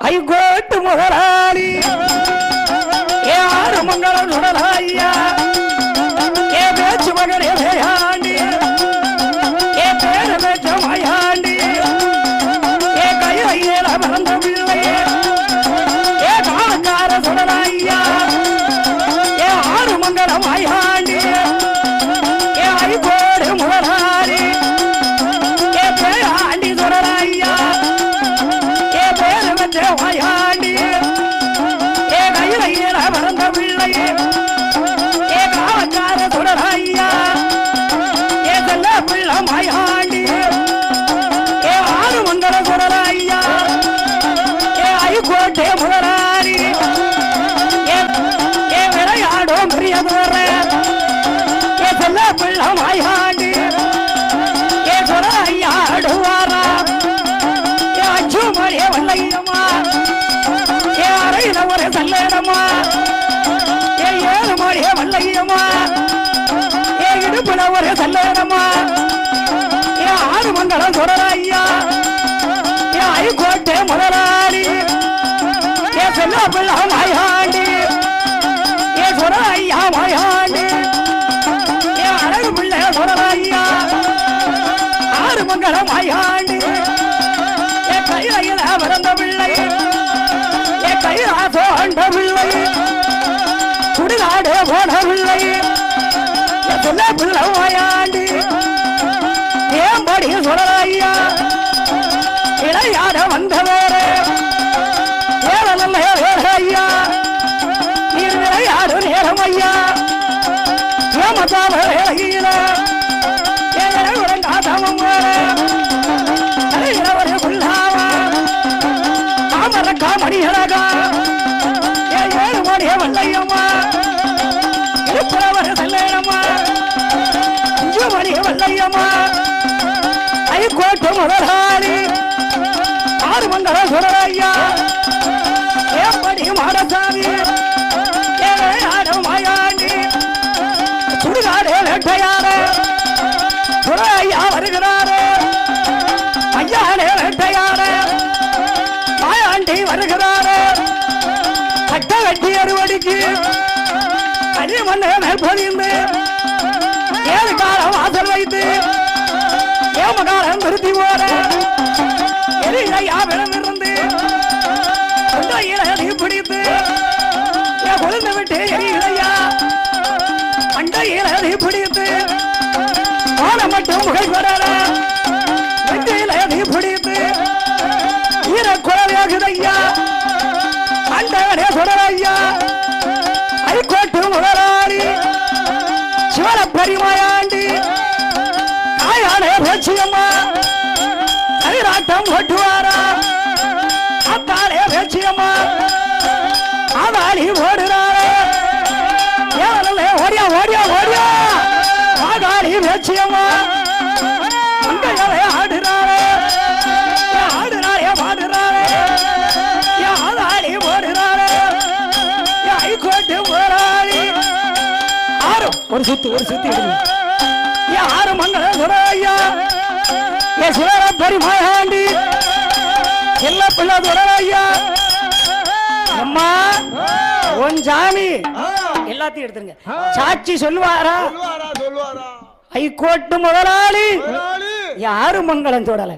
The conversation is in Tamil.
ஐகோட்டு முதலாளி ஏ ஆறு மங்களம் சுடலாய்யா. ஐகோட்டே முதலாளி ஏ ஏ விளையாடும் பெரிய ஏ செல்ல பிள்ளை மாயாண்டி ஏ சுடலாய்யா அடுவாரா ஏ அச்சு மணிய வல்லையம்மா. ஏ அறையில ஒரு சல்லேடம்மா. ஏ ஏழு மணிய வல்லையம்மா. ஏ இடுப்புல ஒரு சல்லேடம்மா. ஏ ஆறு மங்களம் சுடலாய்யா ஏ முதலாளி ஏ செல்ல பிள்ளை மாயாண்டி ஏ சுடலையா மாயாண்டி ஏ அழகு பிள்ளை சுடலையா ஆறு மங்களம் மாயாண்டி ஏ கையில பிறந்த பிள்ளை ஏ கையில பிள்ளை சுடுகாடு போன பிள்ளை ஏ பிள்ளை வாயாண்டி மணியழகா ஏ ஏழு மணிய வல்லையம்மா இருப்பவர் செல்லையம்மா அஞ்சு மணிய வல்லையம்மா ஐகோட்டு முதலாளி ஆறு மங்கள சுடலையா கட்ட வெட்டி அறுவடிக்கு கனிமண்ண மேற்பொழிந்து ஏழு காலம் வாசல் வைத்து ஏமகாலம் நிறுத்தி போற எரியா விளமிருந்து அண்டையில பிடித்து என் குழந்தை விட்டு எரியிலையா அண்டையில பிடித்து மாலை மட்டும் புகை பெறாரா அண்டவனே சுடலையா ஐகோட்டு முதலாளி. சிவன பெருமாயாண்டி. தாயானே பேச்சியம்மா. கைராட்டம் ஓட்டுவாரா அத்தானே பேச்சியம்மா. ஆதாளி ஓடுறாரே. ஏவனே ஓடியா ஓடியா ஓடியா. ஆதாளி பேச்சியம்மா. அங்கையவே ஆடுறா. ஒரு சுத்து ஒரு சுத்து எடுங்க ஏ ஆறு மங்கள சுரையா ஏ சிவர பெருமாயாண்டி செல்ல பிள்ளை துரையா அம்மா உன் சாமி எல்லாத்தையும் எடுத்துருங்க சாட்சி சொல்லுவாரா ஹைகோர்ட்டு முதலாளி யாரு மங்களம் தொடலை